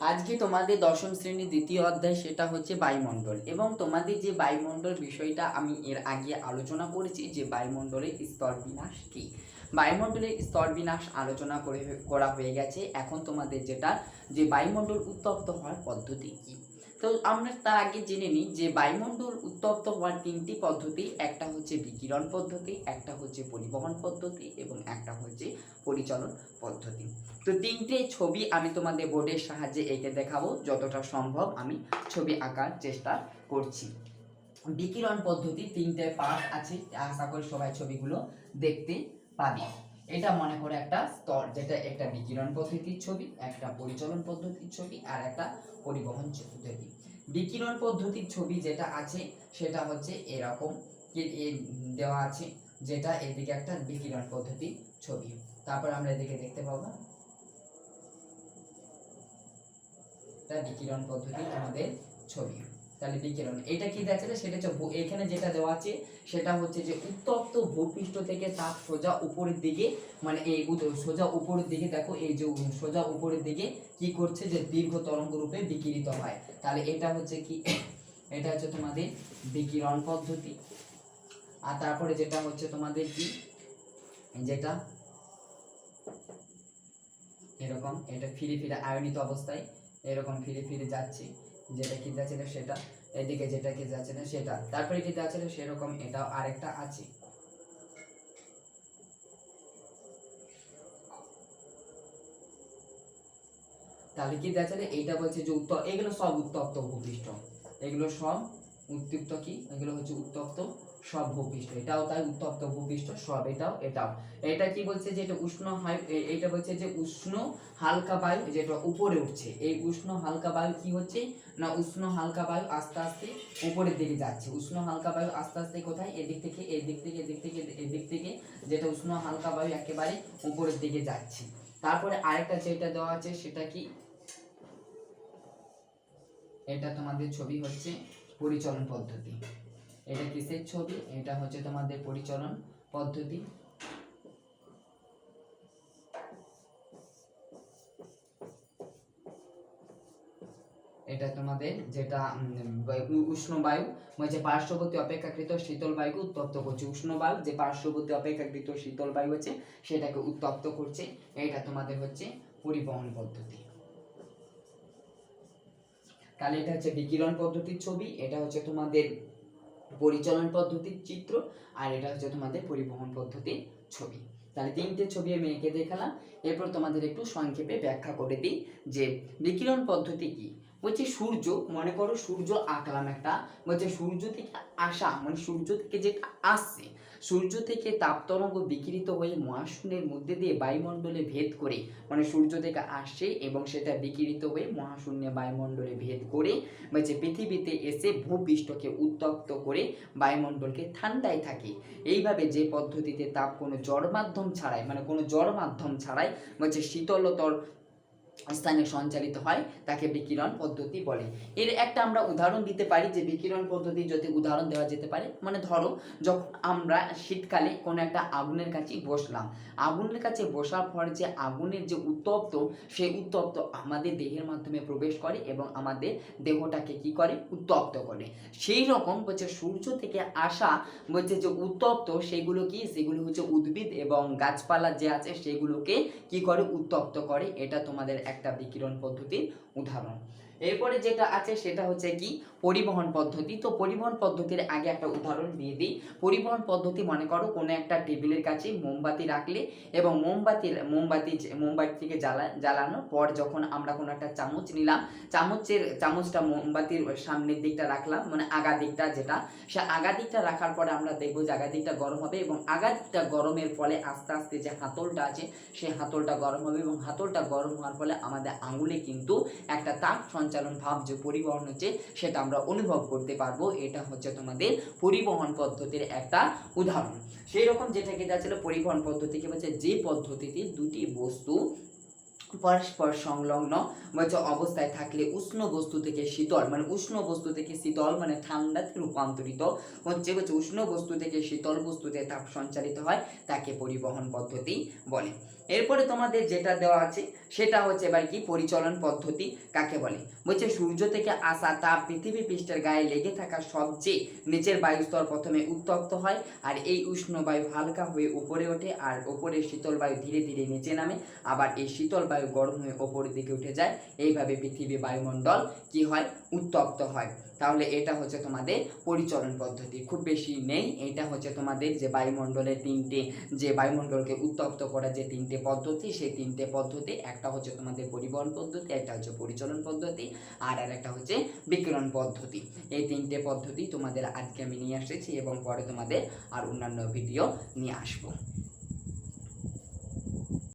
আজকে তোমাদের দশম শ্রেণির দ্বিতীয় অধ্যায় সেটা হচ্ছে বায়ুমণ্ডল এবং তোমাদের যে বায়ুমণ্ডল বিষয়টা আমি এর আগে আলোচনা করেছি যে বায়ুমণ্ডলের স্তর বিনাশ কী? বায়ুমণ্ডলের স্তর বিনাশ আলোচনা করে করা হয়ে গেছে। এখন তোমাদের যেটা যে বায়ুমণ্ডল উত্তপ্ত হওয়ার পদ্ধতি কী? তো আমরা তার আগে জেনে নিই যে বায়ুমণ্ডল উত্তপ্ত হওয়ার তিনটি পদ্ধতি, একটা হচ্ছে বিকিরণ পদ্ধতি, একটা হচ্ছে পরিবহন পদ্ধতি এবং একটা হচ্ছে পরিচালন পদ্ধতি। তো তিনটে ছবি আমি তোমাদের বোর্ডের সাহায্যে এঁকে দেখাবো, যতটা সম্ভব আমি ছবি আঁকার চেষ্টা করছি। বিকিরণ পদ্ধতি তিনটে পার্ট আছে, আশা করি সবাই ছবিগুলো দেখতে পাবে। এটা মনে করে একটা স্তর, যেটা একটা বিকিরণ পদ্ধতির ছবি, একটা পরিচালন পদ্ধতির ছবি আর একটা পরিবহন পদ্ধতি। বিকিরণ পদ্ধতির ছবি যেটা আছে, সেটা হচ্ছে এরকম দেওয়া আছে, যেটা এদিকে একটা বিকিরণ পদ্ধতির ছবি। তারপর আমরা এদিকে দেখতে পাবো। এটা বিকিরণ পদ্ধতি আমাদের ছবি। তাহলে বিকিরণ। এটা কি দেখাচ্ছে? সেটা হচ্ছে এখানে যেটা দেওয়া আছে, সেটা হচ্ছে যে উত্তপ্ত ভূপৃষ্ঠ থেকে তাপ সোজা উপরের দিকে মানে এই সোজা উপরের দিকে দেখো, এই যে সোজা উপরের দিকে কি করছে যে দীর্ঘ তরঙ্গ রূপে বিকিরিত হয়। তাহলে এটা হচ্ছে কি? এটা হচ্ছে তোমাদের বিকিরণ পদ্ধতি। আর তারপরে যেটা হচ্ছে তোমাদের কি? যেটা এরকম, এটা ফিরে ফিরে আয়নিত অবস্থায় এরকম ফিরে ফিরে যাচ্ছে। যেটা কি যাচ্ছে সেটা এদিকে যেটা কি যাচ্ছে না সেটা। তারপরে যেটা আছে না সেরকম এটাও আরেকটা আছে। তাহলে কি দেখা যায় এইটা বলছে যে উত্তর। এগুলো সব উত্তপ্ত ভূপৃষ্ঠ। এগুলো সব উত্তপ্ত কি? এগুলো হচ্ছে উত্তপ্ত সব ভূপৃষ্ঠ। এটাও তাই, উত্তপ্ত ভূপৃষ্ঠ সব, এটাও এটাও। এটা কি বলছে যে এটা উষ্ণ এ- এইটা বলছে যে উষ্ণ হালকা বায়ু যেটা উপরে উঠছে। এই উষ্ণ হালকা বায়ু কি হচ্ছে? না, উষ্ণ হালকা বায়ু আস্তে আস্তে উপরের দিকে যাচ্ছে। উষ্ণ হালকা বায়ু আস্তে আস্তে কোথায়? এদিক থেকে এদিক থেকে এদিক থেকে এদিক থেকে, যেটা উষ্ণ হালকা বায়ু একেবারে উপরের দিকে যাচ্ছে। তারপরে আরেকটা যেটা দেওয়া আছে, সেটা কি? এটা তোমাদের ছবি হচ্ছে পরিচলন পদ্ধতি। এটা কিসের ছবি? এটা হচ্ছে তোমাদের পরিচলন পদ্ধতি। এটা তোমাদের যেটা উষ্ণ বায়ু বলছে পার্শ্ববর্তী অপেক্ষাকৃত শীতল বায়ুকে উত্তপ্ত করছে। উষ্ণ বায়ু, যে পার্শ্ববর্তী অপেক্ষাকৃত শীতল বায়ু আছে, সেটাকে উত্তপ্ত করছে। এটা তোমাদের হচ্ছে পরিবহন পদ্ধতি। তাহলে এটা হচ্ছে বিকিরণ পদ্ধতির ছবি, এটা হচ্ছে তোমাদের পরিচালন পদ্ধতির চিত্র, আর এটা হচ্ছে তোমাদের পরিবহন পদ্ধতির ছবি। তাহলে তিনটে ছবি আমি এঁকে দেখালাম। এরপর তোমাদের একটু সংক্ষেপে ব্যাখ্যা করে দিই যে বিকিরণ পদ্ধতি কি। বলছে সূর্য, মনে করো সূর্য আঁকলাম একটা, বলছে সূর্য থেকে আসা মানে সূর্য থেকে যেটা আসছে, সূর্য থেকে তাপতরঙ্গ বিকৃত হয়ে মহাশূন্যের মধ্যে দিয়ে বায়ুমণ্ডলে ভেদ করে মানে সূর্য থেকে আসছে এবং সেটা বিকিরিত হয়ে মহাশূন্যে বায়ুমণ্ডলে ভেদ করে, বলছে পৃথিবীতে এসে ভূপৃষ্ঠকে উত্তপ্ত করে বায়ুমণ্ডলকে ঠান্ডায় থাকে। এইভাবে যে পদ্ধতিতে তাপ কোনো জড় মাধ্যম ছাড়াই মানে কোনো জড় মাধ্যম ছাড়াই, বলছে শীতলতর স্থানে সঞ্চালিত হয়, তাকে বিকিরণ পদ্ধতি বলে। এর একটা আমরা উদাহরণ দিতে পারি যে বিকিরণ পদ্ধতি যদি উদাহরণ দেওয়া যেতে পারে মানে ধরো, যখন আমরা শীতকালে কোনো একটা আগুনের কাছে বসলাম, আগুনের কাছে বসার পর যে আগুনের যে উত্তপ্ত, সেই উত্তপ্ত আমাদের দেহের মাধ্যমে প্রবেশ করে এবং আমাদের দেহটাকে কি করে? উত্তপ্ত করে। সেই রকম বলছে সূর্য থেকে আসা বলছে যে উত্তপ্ত, সেগুলো কি? সেগুলো হচ্ছে উদ্ভিদ এবং গাছপালা যে আছে, সেগুলোকে কি করে উত্তপ্ত করে? এটা তোমাদের একটা বিকিরণ পদ্ধতির উদাহরণ। এরপরে যেটা আছে সেটা হচ্ছে কি পরিবহন পদ্ধতি। তো পরিবহন পদ্ধতির আগে একটা উদাহরণ দিয়ে দিই। পরিবহন পদ্ধতি মনে করো কোনো একটা টেবিলের কাছে মোমবাতি রাখলে এবং মোমবাতি মোমবাতি মোমবাতিকে জ্বালা, জ্বালানোর পর যখন আমরা কোনো একটা চামচ নিলাম, চামচের, চামচটা মোমবাতির সামনের দিকটা রাখলাম মানে আগা দিকটা যেটা, সে আগা দিকটা রাখার পরে আমরা দেখব যে আগা দিকটা গরম হবে এবং আগা দিকটা গরমের ফলে আস্তে আস্তে যে হাতলটা আছে সেই হাতলটা গরম হবে এবং হাতলটা গরম হওয়ার ফলে আমাদের আঙুলে কিন্তু একটা তাপ সঞ্চালন ভাব যে পরিবহন হচ্ছে, সেটা আমরা অনুভব করতে পারব। এটা হচ্ছে তোমাদের পরিবহন পদ্ধতির একটা উদাহরণ। সেই রকম যেটাকে যাচ্ছিল পরিবহন পদ্ধতিকে বলছে? যে পদ্ধতিতে দুটি বস্তু পরস্পর সংলগ্ন বলছে অবস্থায় থাকলে উষ্ণ বস্তু থেকে শীতল মানে উষ্ণ বস্তু থেকে শীতল মানে ঠান্ডাতে রূপান্তরিত হচ্ছে হচ্ছে উষ্ণ বস্তু থেকে শীতল বস্তুতে তাপ সঞ্চালিত হয়, তাকে পরিবহন পদ্ধতি বলে। এরপরে তোমাদের যেটা দেওয়া আছে, সেটা হচ্ছে এবার কি পরিচলন পদ্ধতি, কাকে বলে? বলছে সূর্য থেকে আসা তাপ পৃথিবী পৃষ্ঠের গায়ে লেগে থাকা সবচেয়ে নিচের বায়ুস্তর প্রথমে উত্তপ্ত হয় আর এই উষ্ণ বায়ু হালকা হয়ে উপরে ওঠে আর ওপরে শীতল বায়ু ধীরে ধীরে নিচে নামে। আবার এই শীতল বায়ু গরম হয়ে ওপরের দিকে উঠে যায়। এইভাবে পৃথিবী বায়ুমণ্ডল কি হয়? উত্তপ্ত হয়। তাহলে এটা হচ্ছে তোমাদের পরিচলন পদ্ধতি। খুব বেশি নেই, এটা হচ্ছে তোমাদের যে বায়ুমণ্ডলের তিনটে, যে বায়ুমণ্ডলকে উত্তপ্ত করার যে তিনটে পদ্ধতি, সেই তিনটে পদ্ধতি, একটা হচ্ছে তোমাদের পরিবহন পদ্ধতি, একটা হচ্ছে পরিচালন পদ্ধতি, আর আর একটা হচ্ছে বিকিরণ পদ্ধতি। এই তিনটে পদ্ধতি তোমাদের আজকে আমি নিয়ে এসেছি এবং পরে তোমাদের আর অন্যান্য ভিডিও নিয়ে আসব।